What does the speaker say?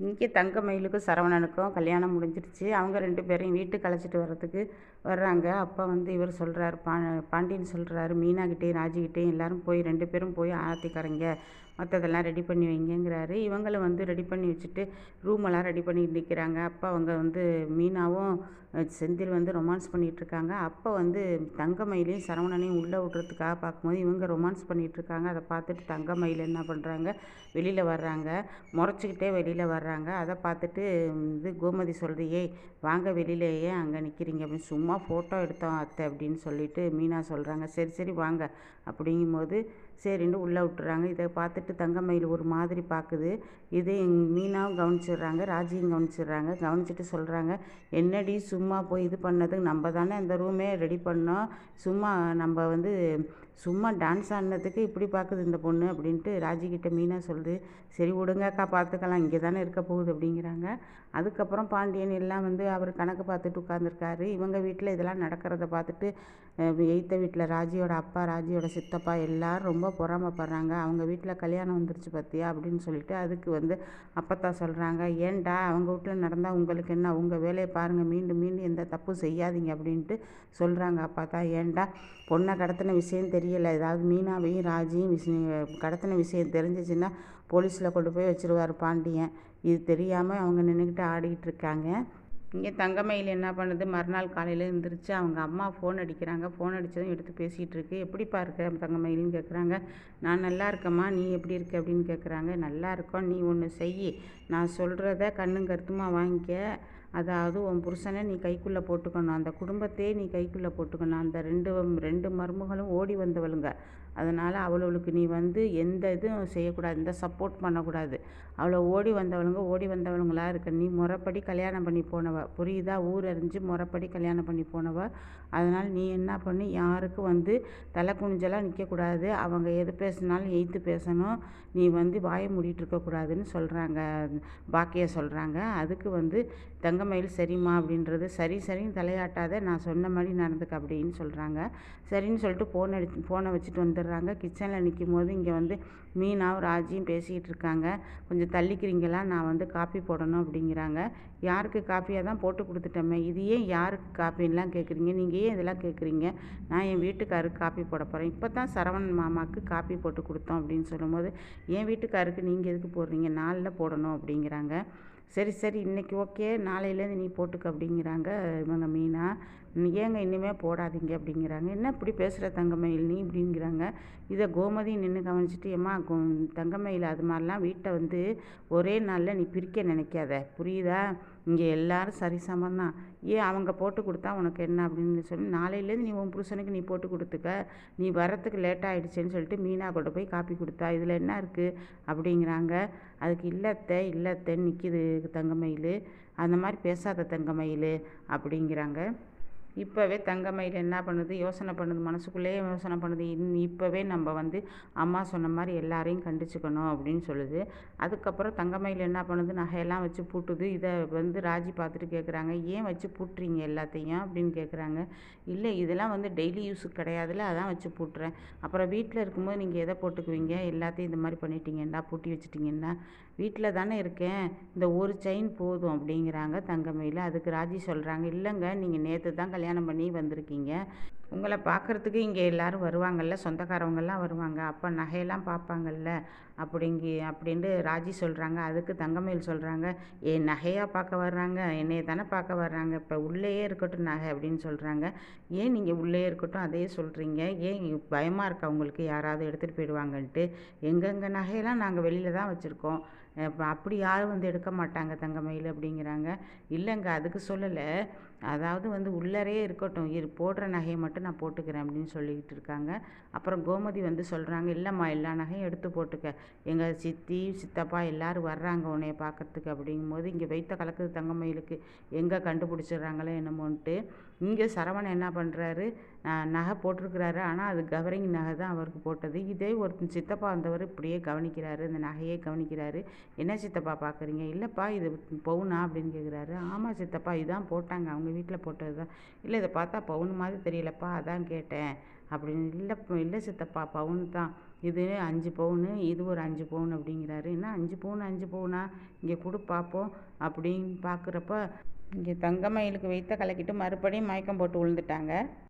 இங்கே தங்கமயிலுக்கும் சரவணனுக்கும் கல்யாணம் முடிஞ்சிடுச்சு. அவங்க ரெண்டு பேரையும் வீட்டுக்கு அழைச்சிட்டு வர்றதுக்கு வர்றாங்க. அப்போ வந்து இவர் சொல்கிறாரு பா பாண்டியன் சொல்கிறாரு மீனாகிட்டேயும் ராஜிக்கிட்டேயும் எல்லாரும் போய் ரெண்டு பேரும் போய் ஆரத்தி கரைங்க மற்றதெல்லாம் ரெடி பண்ணி வைங்கிறாரு இவங்களும் வந்து ரெடி பண்ணி வச்சுட்டு ரூமெல்லாம் ரெடி பண்ணிட்டு நிற்கிறாங்க அப்போ அவங்க வந்து மீனாவும் செந்தில் வந்து ரொமான்ஸ் பண்ணிகிட்ருக்காங்க. அப்போ வந்து தங்கமயிலையும் சரவணனையும் உள்ளே விட்றதுக்காக பார்க்கும்போது இவங்க ரொமான்ஸ் பண்ணிகிட்ருக்காங்க. அதை பார்த்துட்டு தங்கமயில் என்ன பண்ணுறாங்க? வெளியில் வர்றாங்க. முறைச்சிக்கிட்டே வெளியில் வர்றாங்க. அதை பார்த்துட்டு இது கோமதி சொல்கிறியே ஏய் வாங்க வெளியிலேயே அங்கே நிற்கிறீங்க அப்படின்னு சும்மா ஃபோட்டோ எடுத்தோம் அத்தை அப்படின்னு சொல்லிட்டு மீனா சொல்கிறாங்க. சரி சரி வாங்க. அப்படிங்கும்போது சரின்னு உள்ளே விட்டுறாங்க. இதை பார்த்துட்டு தங்கமயில் ஒரு மாதிரி பார்க்குது. இது மீனாவும் கவனிச்சிடுறாங்க ராஜியும் கவனிச்சிடுறாங்க கவனிச்சிட்டு சொல்கிறாங்க என்னடி சும்மா போய் இது பண்ணது நம்ம தானே அந்த ரூமே ரெடி பண்ணோம். சும்மா நம்ம வந்து சும்மா டான்ஸ் ஆடினதுக்கு இப்படி பார்க்குது இந்த பொண்ணு அப்படின்ட்டு ராஜிக்கிட்ட மீனா சொல்லுது. சரி விடுங்கக்கா பார்த்துக்கலாம். இங்கே தானே இருக்க போகுது அப்படிங்கிறாங்க. அதுக்கப்புறம் பாண்டியன் எல்லாம் வந்து அவர் கணக்கு பார்த்துட்டு உட்காந்துருக்காரு இவங்க வீட்டில் இதெல்லாம் நடக்கிறத பார்த்துட்டு எய்த்த வீட்டில் ராஜியோட அப்பா ராஜியோட சித்தப்பா எல்லோரும் ரொம்ப பொறாமப்படுறாங்க. அவங்க வீட்டில் கல்யாணம் வந்துருச்சு பார்த்தியா அப்படின்னு சொல்லிட்டு அதுக்கு வந்து அப்பத்தா சொல்கிறாங்க ஏன்டா அவங்க வீட்டில் நடந்தால் உங்களுக்கு என்ன? உங்கள் வேலையை பாருங்கள் மீண்டும் மீண்டும் எந்த தப்பும் செய்யாதீங்க அப்படின்ட்டு சொல்கிறாங்க அப்பா ஏன்டா பொண்ணை கடத்தின விஷயம் தெரியலை. ஏதாவது மீனாவையும் ராஜியும் விஷயம் கடத்தின விஷயம் தெரிஞ்சிச்சுன்னா போலீஸில் கொண்டு போய் வச்சுருவார் பாண்டியன். இது தெரியாமல் அவங்க நின்றுக்கிட்டு ஆடிக்கிட்டு இருக்காங்க. இங்கே தங்கமயில் என்ன பண்ணுது? மறுநாள் காலையில் எழுந்திரிச்சு அவங்க அம்மா ஃபோன் அடிக்கிறாங்க. ஃபோன் அடித்ததும் எடுத்து பேசிகிட்டு இருக்கு. எப்படிப்பா இருக்க? தங்கமயில்னு கேட்குறாங்க நான் நல்லா இருக்கம்மா. நீ எப்படி இருக்க? அப்படின்னு கேட்குறாங்க நல்லா இருக்கோம். நீ ஒன்று செய் நான் சொல்கிறத கண்ணும் கருத்துமா வாங்கிக்க. அதாவது உன் புருஷனை நீ கைக்குள்ளே போட்டுக்கணும். அந்த குடும்பத்தையே நீ கைக்குள்ளே போட்டுக்கணும். அந்த ரெண்டு ரெண்டு மருமகளும் ஓடி வந்தவளுங்க. அதனால் அவளுக்கு நீ வந்து எந்த இதுவும் செய்யக்கூடாது எந்த சப்போர்ட் பண்ணக்கூடாது. அவளை ஓடி வந்தவளுங்க ஓடி வந்தவளுங்களா இருக்க நீ முறைப்படி கல்யாணம் பண்ணி போனவ. புரியுதா? ஊர் அறிஞ்சு முறைப்படி கல்யாணம் பண்ணி போனவ. அதனால் நீ என்ன பண்ணி? யாருக்கும் வந்து தலை குனிஞ்செல்லாம் நிற்கக்கூடாது அவங்க எது பேசினாலும் எய்த்து பேசணும். நீ வந்து வாயை மூடிட்டு இருக்கக்கூடாதுன்னு சொல்கிறாங்க பாக்கிய சொல்கிறாங்க அதுக்கு வந்து தங்கமயில் சரிம்மா அப்படின்றது சரி சரின்னு தலையாட்டாத நான் சொன்ன மாதிரி நடந்துக்க அப்படின்னு சொல்கிறாங்க சரின்னு சொல்லிட்டு ஃபோன் அடி ஃபோனை வச்சுட்டு வந்துடுறாங்க கிச்சனில் நிற்கும் போது இங்கே வந்து மீனாவும் ராஜியும் பேசிக்கிட்டு இருக்காங்க கொஞ்சம் தள்ளிக்கிறீங்களா? நான் வந்து காப்பி போடணும் அப்படிங்கிறாங்க. யாருக்கு காப்பியாக தான் போட்டு கொடுத்துட்டோமே? இது ஏன் யாருக்கு காப்பின்லாம் கேட்குறீங்க? நீங்கள் ஏன் இதெல்லாம் கேட்குறீங்க? நான் என் வீட்டுக்காருக்கு காப்பி போட போகிறேன் இப்போ தான் சரவணன் மாமாவுக்கு காப்பி போட்டு கொடுத்தோம் அப்படின்னு சொல்லும்போது என் வீட்டுக்காருக்கு நீங்கள் எதுக்கு போடுறீங்க? நாளில் போடணும் அப்படிங்கிறாங்க. சரி சரி இன்றைக்கி ஓகே நாளையிலேருந்து நீ போட்டுக்க அப்படிங்கிறாங்க இவங்க மீனா. ஏங்க இனிமேல் போடாதீங்க அப்படிங்கிறாங்க. என்ன இப்படி பேசுகிற தங்கமயில் நீ அப்படிங்கிறாங்க இதை கோமதி நின்று கவனிச்சிட்டு ஏம்மா கோ தங்கமயில் அது மாதிரிலாம் வீட்டை வந்து ஒரே நாளில் நீ பிரிக்க நினைக்காத. புரியுதா? இங்கே எல்லோரும் சரிசமம் தான் ஏன் அவங்க போட்டு கொடுத்தா உனக்கு என்ன அப்படின்னு சொல்லி நாளையிலேருந்து நீ உன் புருஷனுக்கு நீ போட்டு கொடுத்துக்க. நீ வரத்துக்கு லேட் ஆகிடுச்சின்னு சொல்லிட்டு மீனா கொண்டு போய் காப்பி கொடுத்தா இதில் என்ன இருக்குது அப்படிங்கிறாங்க. அதுக்கு இல்லத்தை இல்லத்தை நிற்கிது தங்கமயில். அந்த மாதிரி பேசாத தங்கமயில். அப்படிங்கிறாங்க. இப்போவே தங்கமயில் என்ன பண்ணுது? யோசனை பண்ணுது. மனசுக்குள்ளேயே யோசனை பண்ணுது. இன் இப்போவே நம்ம வந்து அம்மா சொன்ன மாதிரி எல்லாரையும் கண்டிச்சுக்கணும் அப்படின்னு சொல்லுது. அதுக்கப்புறம் தங்கமயில் என்ன பண்ணுது? நகையெல்லாம் வச்சு பூட்டுது. இதை வந்து ராஜி பார்த்துட்டு கேட்குறாங்க ஏன் வச்சு பூட்டுறீங்க எல்லாத்தையும்? அப்படின்னு கேட்குறாங்க இல்லை இதெல்லாம் வந்து டெய்லி யூஸுக்கு கிடையாதுல்ல. அதான் வச்சு பூட்டுறேன். அப்புறம் வீட்டில் இருக்கும்போது நீங்கள் எதை போட்டுக்குவீங்க? எல்லாத்தையும் இந்த மாதிரி பண்ணிட்டீங்கன்னா பூட்டி வச்சுட்டிங்கன்னா வீட்டில் தானே இருக்கேன். இந்த ஒரு செயின் போதும். அப்படிங்கிறாங்க தங்கமயில். அதுக்கு ராஜி சொல்கிறாங்க இல்லைங்க நீங்கள் நேற்று தான் கல்யாணம் கல்யாணம் பண்ணி வந்திருக்கீங்க. உங்களை பார்க்குறதுக்கு இங்கே எல்லோரும் வருவாங்கள்ல சொந்தக்காரவங்கெல்லாம் வருவாங்க. அப்போ நகையெல்லாம் பார்ப்பாங்கல்ல அப்படிங்கி அப்படின்ட்டு ராஜி சொல்கிறாங்க அதுக்கு தங்கமயில் சொல்கிறாங்க ஏ நகையாக பார்க்க வர்றாங்க? என்னையை தானே பார்க்க வர்றாங்க? இப்போ உள்ளேயே இருக்கட்டும் நகை அப்படின்னு சொல்கிறாங்க ஏன் நீங்கள் உள்ளே இருக்கட்டும்? அதே சொல்கிறீங்க ஏன் பயமாக இருக்கா உங்களுக்கு? யாராவது எடுத்துகிட்டு போயிடுவாங்கன்ட்டு. எங்கெங்கே நகையெல்லாம் நாங்கள் வெளியில் தான் வச்சுருக்கோம். அப்படி யாரும் வந்து எடுக்க மாட்டாங்க தங்கமயில் அப்படிங்கிறாங்க. இல்லைங்க அதுக்கு சொல்லலை. அதாவது வந்து உள்ளரே இருக்கட்டும். இரு போடுற நகையை மட்டும் நான் போட்டுக்கிறேன் அப்படின்னு சொல்லிக்கிட்டு இருக்காங்க. அப்புறம் கோமதி வந்து சொல்கிறாங்க இல்லைம்மா எல்லா நகையும் எடுத்து போட்டுக்க. எங்கள் சித்தி சித்தப்பா எல்லோரும் வர்றாங்க உன்னைய பார்க்குறதுக்கு அப்படிங்கும்போது இங்கே வைத்த கலக்குது தங்கமயிலுக்கு. எங்கே கண்டுபிடிச்சிடுறாங்களோ என்னமோன்ட்டு இங்கே சரவணன் என்ன பண்ணுறாரு நகை போட்டிருக்கிறாரு. ஆனால் அது கவரிங் நகை தான் அவருக்கு போட்டது. இதே ஒரு சித்தப்பா வந்தவர் இப்படியே கவனிக்கிறாரு. இந்த நகையே கவனிக்கிறாரு. என்ன சித்தப்பா பார்க்குறீங்க இல்லைப்பா இது பவுனா அப்படின்னு கேட்குறாரு ஆமாம் சித்தப்பா இதான் போட்டாங்க. அவங்க வீட்டில் போட்டது தான். இல்லை இதை பார்த்தா பவுன் மாதிரி தெரியலப்பா அதான் கேட்டேன். அப்படின்னு இல்லை இல்லை சித்தப்பா பவுன் தான். இது அஞ்சு பவுனு இது ஒரு அஞ்சு பவுன் அப்படிங்கிறாரு. என்ன அஞ்சு பவுன் அஞ்சு பவுனா? இங்கே கொடு பார்ப்போம் அப்படின்னு பார்க்குறப்ப இங்கே தங்கமயிலுக்கு வைத்த கலக்கிட்டு மறுபடியும் மயக்கம் போட்டு விழுந்துட்டாங்க